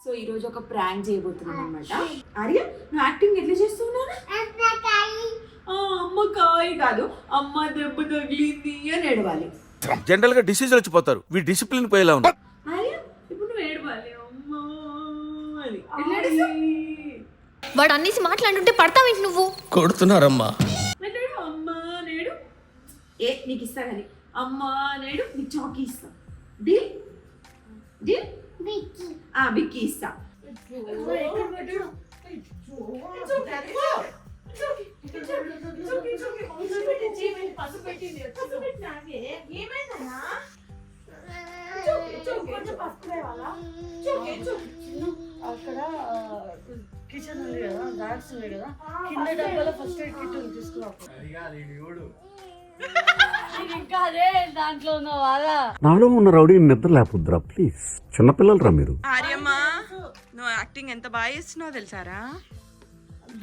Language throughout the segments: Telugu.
సో ఈ రోజు ఒక ప్రాంక్ చేయబోతున్నాం అనమాట ఆర్య నువ్వు యాక్టింగ్ ఎట్లా చేస్తున్నావు? ఆ, అమ్మ కాయ కాదు అమ్మ దెబ్బ తగిలింది అని ఏడవాలి. జనరల్గా డిసీజ్ వచ్చిపోతారు వీ డిసిప్లిన్ పోయేలా ఉన్నారు ఆర్య ఇప్పుడు నువ్వు ఏడవాలి అమ్మ అని. ఎట్లా ఏడుస్తావు? వాడు అన్నేసి మాట్లాడుంటే పడతావేంటి నువ్వు? కొడుతున్నారమ్మా. ఎట్లా ఏడు? అమ్మ నేడు ఏ నీకు ఇస్తా కానీ. అమ్మ నేడు నీకు చాకీ ఇస్తా. డీల్? డీల్? ఆ బిక్కి ఇస్తా అక్కడ కిచెన్ ఉంది కదా బ్యాగ్స్ ఉంది కదా కింద డబ్బాలో ఫస్ట్ ఎయిడ్ కిట్ ఉంది నాలో ఉన్న రౌడీ నిద్ర లేపుద్రా ప్లీజ్ చిన్నపిల్లలరా మీరు? ఆర్యమ్మా నువ్వు యాక్టింగ్ ఎంత బాగా చేస్తున్నావు తెలుసారా?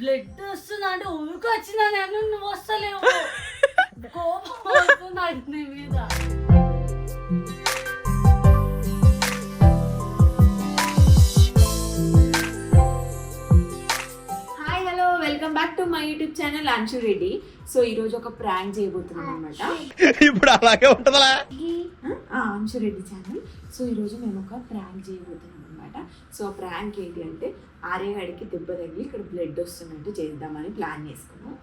బ్లడ్ వస్తుందా అంటే ఉనికి వచ్చిందా నేను నువ్వు వస్తలేవు. కోపం వస్తుంది నీ మీద. Welcome back to my YouTube channel Anshu Reddy. So ఈ రోజు ఒక ప్రాంక్ చేయబోతున్నాం అనమాట ఇప్పుడు అలాగే ఉంటదా అంశు రెడ్డి ఛానల్. సో ఈ రోజు మేము ఒక ప్రాంక్ చేయబోతున్నాం అనమాట సో ప్రాంక్ ఏంటి అంటే ఆర్యగాడికి దెబ్బ తగిలి ఇక్కడ బ్లడ్ వస్తున్నట్టు చేద్దామని ప్లాన్ చేసుకున్నాం.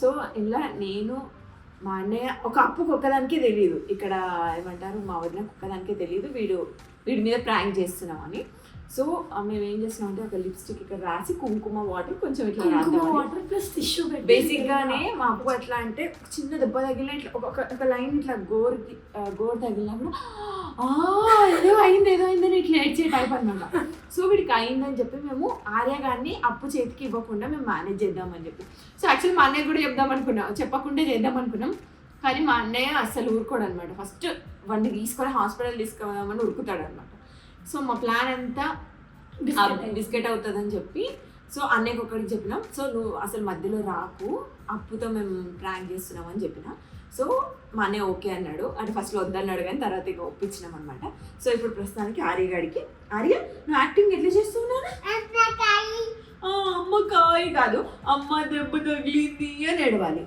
సో ఇలా నేను మా అన్నయ్య ఒక అప్పుకు ఒక్కదానికే తెలియదు ఇక్కడ ఏమంటారు మా వదినకు ఒక్కదానికే తెలియదు వీడు వీడి మీద ప్రాంక్ చేస్తున్నామని సో మేము ఏం చేస్తున్నాం అంటే ఒక లిప్స్టిక్ ఇక్కడ రాసి కుంకుమ వాటర్ కొంచెం ఇట్లా వాటర్ ప్లస్ టిష్యూ బేసిక్ గానే మా అప్పు ఎట్లా అంటే చిన్న దెబ్బ తగిలిన ఇట్లా ఒక లైన్ ఇట్లా గోరుకి ఆ, గోరు తగిలినప్పుడు ఆ ఏదో అయింది ఏదో అయిందని ఇట్లా ఏడ్చే టైప్ అనమాట సో వీడికి అయిందని చెప్పి మేము ఆర్య గారిని అప్పు చేతికి ఇవ్వకుండా మేము మేనేజ్ చేద్దామని చెప్పి. సో యాక్చువల్లీ మా అన్నయ్య కూడా చెప్దాం అనుకున్నాం చెప్పకుండా చేద్దాం అనుకున్నాం. కానీ మా అన్నయ్య అస్సలు ఊరుకోడు అనమాట ఫస్ట్ వాడిని తీసుకొని హాస్పిటల్ తీసుకుపోదామని ఉరుకుతాడు అనమాట సో మా ప్లాన్ అంతా బిస్కెట్ అవుతుందని చెప్పి సో అన్నయ్యకి ఒకరికి చెప్పినాం. సో నువ్వు అసలు మధ్యలో రాకు అప్పుతో మేము ప్రాంక్ చేస్తున్నాం అని చెప్పిన. సో మా అన్నయ్య ఓకే అన్నాడు. అంటే ఫస్ట్లో వద్దన్నాడు కానీ తర్వాత ఇక ఒప్పించినాం అనమాట సో ఇప్పుడు ప్రస్తుతానికి ఆర్య గాడికి ఆర్య నువ్వు యాక్టింగ్ ఎట్లా చేస్తున్నాను అమ్మ కాయ కాదు. అమ్మ దెబ్బ తగిలింది అని ఏడవాలి.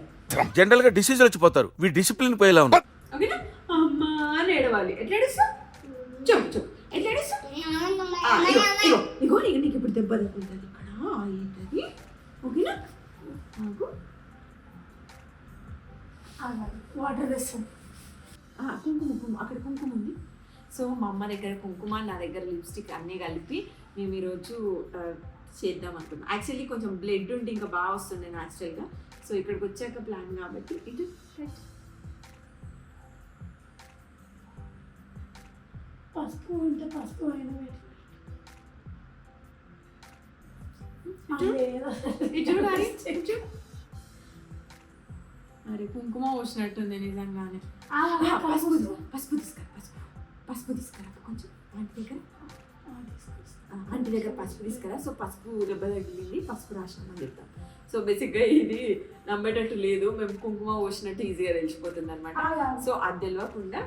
జనరల్గా డిసీజ్ వచ్చిపోతారు వీ డిసిప్లిన్ పోయేలా ఉన్నారు ఓకేనా? అమ్మ అని ఏడవాలి. ఎట్లా ఏడుస్తావు? చెప్పు చెప్పు. ఇగో ఇగో నీకు నీకు ఇప్పుడు దెబ్బ తగ్గుతుంది ఇక్కడ ఏంటది? ఓకేనా? ఆగు. వాటర్ వేస్తాను. ఆ, కుంకుమ కుంకుమ అక్కడ కుంకుమ ఉంది. సో మా అమ్మ దగ్గర కుంకుమ నా దగ్గర లిప్స్టిక్ అన్నీ కలిపి మేము ఈరోజు చేద్దాం అనుకున్నాం. యాక్చువల్లీ కొంచెం బ్లడ్ ఉంటే ఇంకా బాగా వస్తుండే న్యాచురల్గా సో ఇక్కడికి వచ్చాక ప్లాన్ కాబట్టి ఇటు. పసుపు ఉంటే పసుపు అయినా అరే కుంకుమ పోసినట్టుంది నిజంగానే పసుపు పసుపు తీసుకురా పసుపు పసుపు తీసుకురా కొంచెం ఆంటీ దగ్గర ఆంటీ దగ్గర పసుపు తీసుకురా సో పసుపు దెబ్బ తగిలింది పసుపు రాసినామని చెప్తాం సో బేసిక్గా ఇది నమ్మేటట్టు లేదు మేము కుంకుమ పోసినట్టు ఈజీగా తెలిసిపోతుంది అనమాట సో అది తెలియకుండా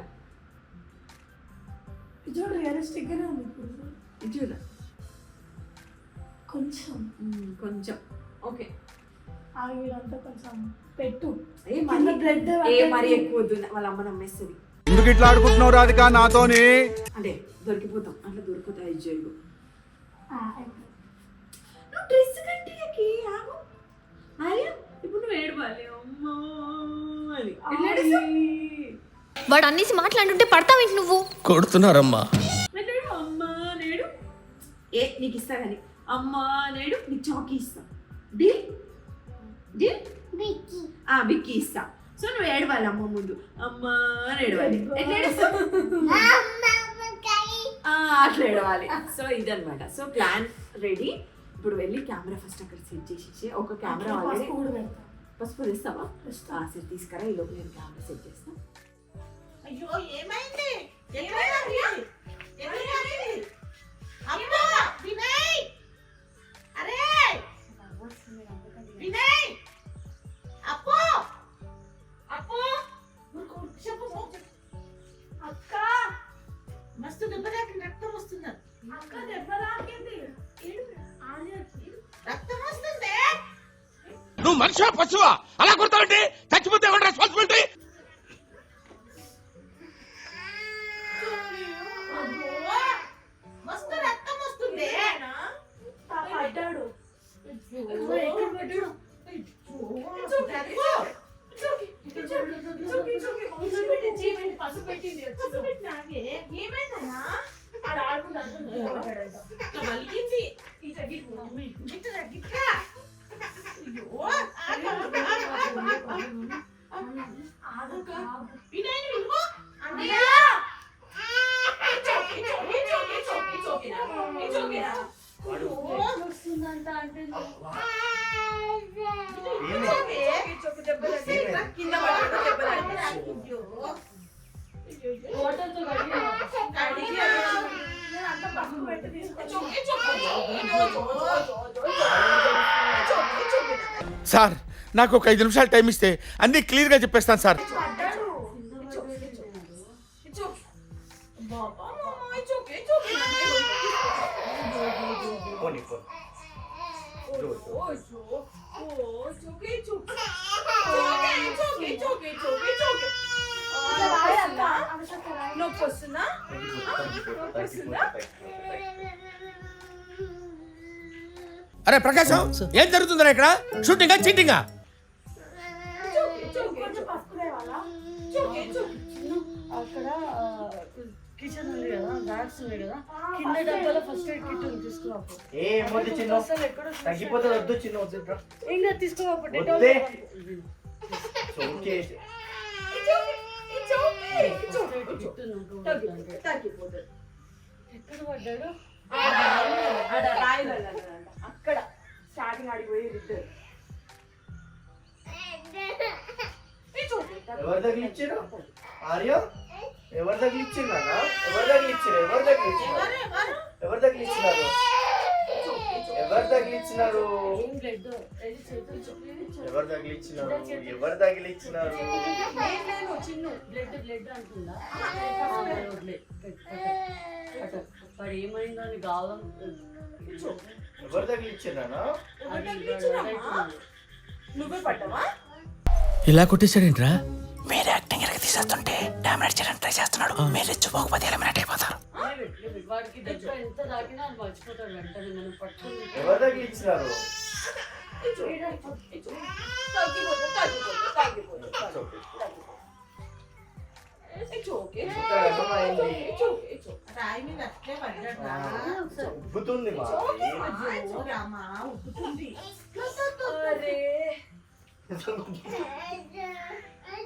చూడు రియలిస్టిక్ గానే ఉంది చూడ కొంచెం. కొంచెం. ఓకే. ఆగిలంతా కొంచెం పెట్టు. ఏ మరి? ఏ ఎక్కువ వద్దు వాళ్ళ అమ్మ నమ్మేస్తుంది. ఎందుకు ఇట్లా ఆడుకుంటున్నావు రాధిక నాతోని? అంటే దొరికిపోతాం అట్లా దొరికిపోతాయి జైలు ఆ, నువ్వు డ్రెస్ కట్టి ఆగు. ఆర్య ఇప్పుడు నువ్వు ఏడవాలి? అమ్మా అని? వాడు అన్నేసి మాట్లాడుంటే పడతావేంటి నువ్వు? కొడుతున్నారమ్మా? అమ్మా నేడు. ఏ నీకు ఇస్తా కానీ. అమ్మా నేడు నీకు చాకీ ఇస్తా. డీల్ డీల్ ఆ బిక్కి ఇస్తా. సో నువ్వు ఏడవాలి అమ్మ ముందు. అమ్మా అని ఏడవాలి. ఎట్లా ఏడుస్తావు? ఆ, అట్లా ఏడవాలి. సో ఇదన్నమాట. సో ప్లాన్ రెడీ ఇప్పుడు వెళ్ళి కెమెరా ఫస్ట్ అక్కడ సెట్ చేసేసి ఒక కెమెరా ఆల్రెడీ పసుపు తెస్తావా? తెస్తా. సరే తీసుకురా. ఈ లోపు నేను కెమెరా సెట్ చేస్తా. అయ్యో ఏమైంది? రక్తం వస్తుంది? నువ్వు మనిషి పశువా? అలా కొడతావండి చచ్చిపోతే రెస్పాన్సిబిలిటీ అయ్యో. ఎక్కడ పడ్డాడు అదిగో. నాకు ఒక ఐదు నిమిషాలు టైం ఇస్తే అన్నీ క్లియర్గా చెప్పేస్తాను సార్. నొప్పి వస్తుందా? నొప్పి వస్తుందా అరే ప్రకాశం ఏం జరుగుతుందా ఇక్కడ? షూటింగా చీటింగా కిచెన్ ఉంది కదా బ్యాగ్స్ ఉన్నాయి కదా. కింద డబ్బాలో ఫస్ట్ ఎయిడ్ కిట్ ఉంది తీసుకోవాలి ఏ చిన్న. అసలు ఎక్కడ తగ్గిపోతుంది వద్దు చిన్న వద్దు ఇంకా. ఓకే. తగ్గిపోతుంది. ఎక్కడ పడ్డాడు? అక్కడ. స్టార్టింగ్ ఆడికి పోయి ఇద్దరు ఇచ్చోకే, ఎవరు తగిలిచ్చారు ఆర్య? ఎవరు తగిలిచ్చారు నాన్న? ఎవరు తగిలిచ్చారు ఎవరు తగిలిచ్చారు ఎవరు, ఎవరు? ఎవరు తగిలిచ్చినారు ఎవరు తగిలిచ్చినారు ఎవరు తగిలిచ్చినారు ఎవరు తగిలిచ్చినారు ఎవరు పడ్డావా? ఇలా కొట్టేశాడేంట్రా? వేరే యాక్టింగ్ ఎరగ తీసేస్తుంటే డామినేట్ చేయడానికి ట్రై చేస్తున్నాడు. మీరు రెచ్చిపోకపోతే ఎలిమినేట్ అయిపోతారు? వాడికి దెబ్బ ఎంత అది మర్చిపోతాడు వెంటనే మనం పట్టుకుని. ఎవరు ఉబ్బుతుంది.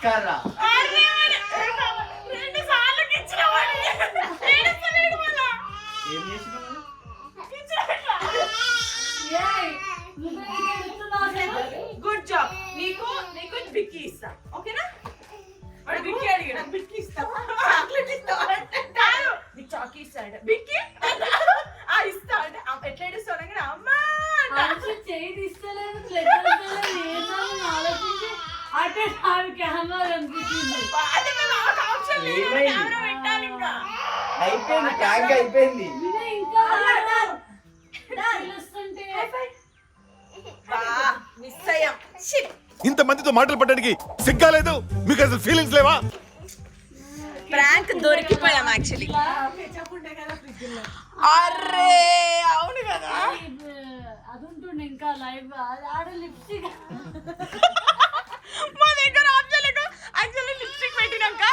నీకు ఆస్కార్ రా. ఏం చేసినావు? Good job. నీకు నీకు బిక్కి ఇస్తా. ఓకేనా? వాడు బిక్కి అడిగాడు. బిక్కి ఇస్తా. చాక్లెట్ ఇస్తా. అంటే కాదు. నీకు చాకీ ఇస్తాడు బిక్కి? ఆ ఇస్తా అంటే. ఎట్లా అనగానే అమ్మా. చేయి తీస్తలేదు అటే ఆమె కెమెరా అనిపించింది. అదే కదా ఒక ఆప్షన్ లేదు ఏమైంది? కెమెరా పెట్టాలి ఇంకా. అయిపోయింది ట్యాంక్ అయిపోయింది. వినయ్ ఇంకా తెలుస్తుంటే బా మిస్ అయ్యాం. షిట్ ఇంత మందితో మాటలు పడడానికి సిగ్గా లేదు? మీకు అసలు ఫీలింగ్స్ లేవా? ప్రాంక్ దొరికిపోయాం యాక్చువల్లీ అరే అవును కదా. అది ఉంటుండే ఇంకా లైవ్ ఆడ లిప్స్టిక్. మా దగ్గర ఆప్షన్ లేక యాక్చువల్లీ లిప్స్టిక్ పెట్టినాక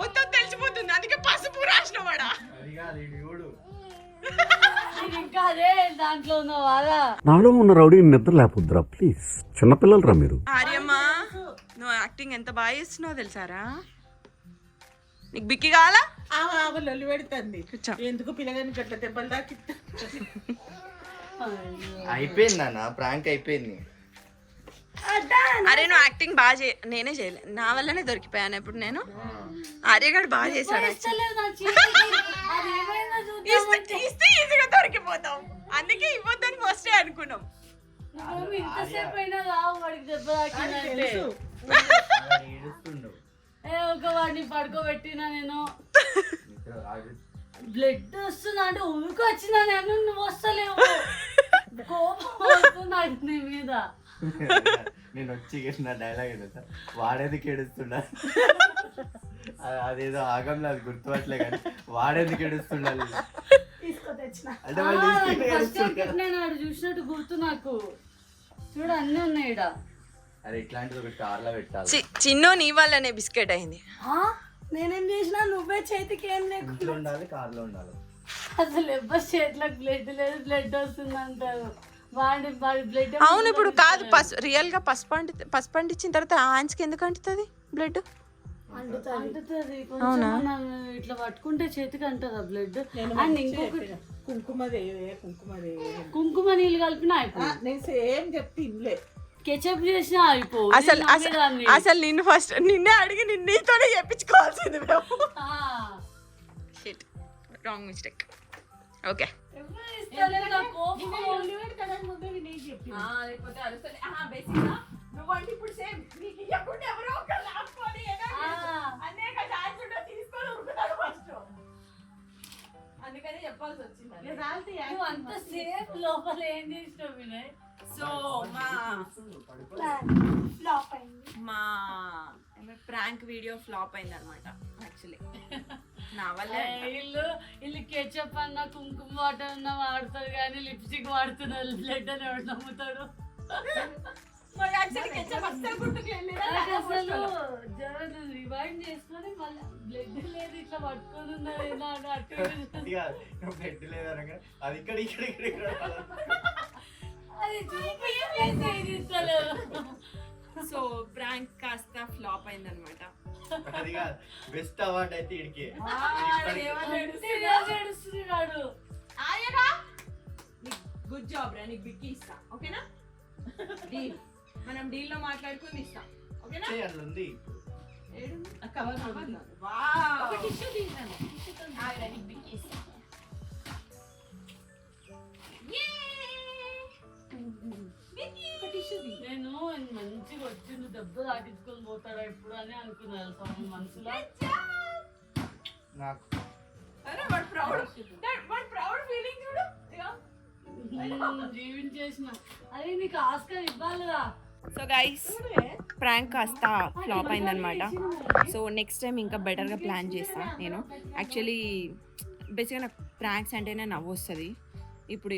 మొత్తం తెలిసిపోతుంది. అందుకే పసుపు రాసిన వాడా. నాలో ఉన్న రౌడీ నిద్ర లేపుద్రా ప్లీజ్ చిన్నపిల్లలరా మీరు? ఆర్యమ్మా నువ్వు యాక్టింగ్ ఎంత బాగా చేస్తున్నావు తెలుసారా? నీకు బిక్కి కావాలా? లొల్లి పెడుతుంది. ఎందుకు పిల్లగాని గట్ల దెబ్బలు దాకి అయిపోయింది నాన్న ప్రాంక్ అయిపోయింది. అరే నువ్వు యాక్టింగ్ బాగా చే నేనే చేయలే. నా వల్లనే దొరికిపోయాను ఇప్పుడు నేను. ఆర్యగాడు బాగా చేశాడు ఇస్తే ఈజీగా దొరికిపోతాం. అందుకే ఇవ్వద్దని ఫస్టే అనుకున్నాం. ఒక వాడిని పడుకోబెట్టినా నేను. బ్లడ్ వస్తుందా అంటే ఉరికి వచ్చినా నేను నువ్వు వస్తలేవు. కోపం వస్తుంది నీ మీద? నేను వచ్చి నా డైలాగ్ ఏదో సార్ వాడేందుకు ఏడుస్తుండ అదేదో ఆగంలో అది గుర్తుపట్టలే కానీ వాడేందుకు ఏడుస్తుండాలి అంటే వాళ్ళు ఏడుస్తుంటారు. నేను ఆడు చూసినట్టు గుర్తు నాకు. చూడు అన్నీ ఉన్నాయి ఈడ. అరే ఇట్లాంటిది ఒక కార్లో పెట్టాలి. చి- చిన్ను నీ వల్లనే బిస్కెట్ అయింది. ఆ? నేనేం చేసినా నువ్వే చేతికి ఏం లేకు ఇంట్లో ఉండాలి కార్లో ఉండాలి. అసలు ఎవ్వరు చేతిలోకి బ్లడ్ లేదు బ్లడ్ వస్తుంది అంటారు అవును ఇప్పుడు కాదు పసు రియల్గా పసుపు అంటి పసుపు అంటించిన తర్వాత హ్యాండ్స్కి ఎందుకు అంటుతుంది బ్లడ్ అంటుతుంది. ఇట్లా పట్టుకుంటే చేతికి అంటదా బ్లడ్ అండ్ ఇంకొకటి కుంకుమదే కుంకుమదే కుంకుమ నీళ్ళు కలిపిన అయిపో నేను సేమ్ చెప్తే ఇన్లే. కెచప్ చేసిన అయిపో అసలు అసలు అసలు నిన్ను ఫస్ట్ నిన్నే అడిగి నిన్ను నీతోనే చెప్పించుకోవాల్సింది మేము. షిట్ రాంగ్ మిస్టేక్ ఓకే లేకపోతే అరుస్తుంది బేసిక్ నువ్వంటే ఇప్పుడు సేమ్. నీకు ఇవ్వకుండా ఎవరో ఒకరు లాక్కొని అనేక ఛాన్స్ ఉంటే తీసుకొని ఉరుకుతాడు ఫస్ట్ అందుకని చెప్పాల్సి వచ్చింది అంత సేఫ్ లోపల ఏం చేసినావు వినయ్? సో మా మా ప్రాంక్ వీడియో ఫ్లాప్ అయింది అనమాట యాక్చువల్లీ. నా వల్ల వీళ్ళు వీళ్ళు కెచప్ అన్న కుంకుమ వాటర్ అన్న వాడతారు కానీ లిప్స్టిక్ వాడుతున్నారు బ్లడ్ అని ఎవరు నమ్ముతారు? అసలు జర రివైండ్ చేసుకొని మళ్ళీ బ్లడ్ లేదు ఇట్లా పట్టుకొని ఉన్నారు ఇలా అని అటు బెడ్ లేదనగా అది ఇక్కడ ఇది ఇస్తలేదు సో ప్రాంక్ కాస్త ఫ్లాప్ అయింది అనమాట బెస్ట్ అవార్డ్ అయితే ఇడికి గుడ్ జాబ్ రా నీకు బిక్కి ఇస్తా ఓకేనా? డీల్. మనం డీల్లో మాట్లాడుకుని ఇస్తాం ఓకేనా? ఉంది ఏడు కవర్ వావ్. టిష్యూ తీసాను బిక్కి ఇస్తా. మంచిగా వచ్చి నువ్వు దెబ్బ తాకించుకొని పోతాడా ఇప్పుడు అని అనుకున్నాను సగం మనసులో. నాకు. జీవించేసిన. అదే ఆస్కర్ ఇవ్వాలిరా సో గైస్ ప్రాంక్ కాస్త ఫ్లాప్ అయిందనమాట సో నెక్స్ట్ టైం ఇంకా బెటర్గా ప్లాన్ చేస్తా నేను. యాక్చువల్లీ బేసిక్గా నాకు ప్రాంక్స్ అంటేనే నవ్వు వస్తుంది. ఇప్పుడు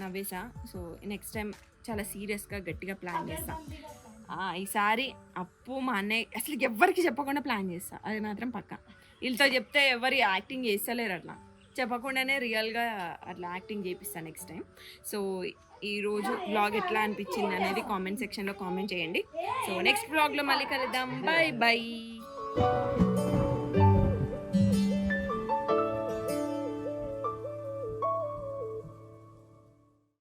నవ్వేసా. సో నెక్స్ట్ టైం చాలా సీరియస్గా గట్టిగా ప్లాన్ చేస్తాను ఈసారి అప్పు మా అన్నయ్య అసలు ఎవ్వరికి చెప్పకుండా ప్లాన్ చేస్తా. అది మాత్రం పక్క. వీళ్ళతో చెప్తే ఎవరు యాక్టింగ్ చేస్తలేరు అట్లా. చెప్పకుండానే రియల్గా అట్లా యాక్టింగ్ చేపిస్తాను నెక్స్ట్ టైం సో ఈరోజు బ్లాగ్ ఎట్లా అనిపించింది అనేది కామెంట్ సెక్షన్లో కామెంట్ చేయండి. సో నెక్స్ట్ బ్లాగ్లో మళ్ళీ కలుద్దాం. Bye bye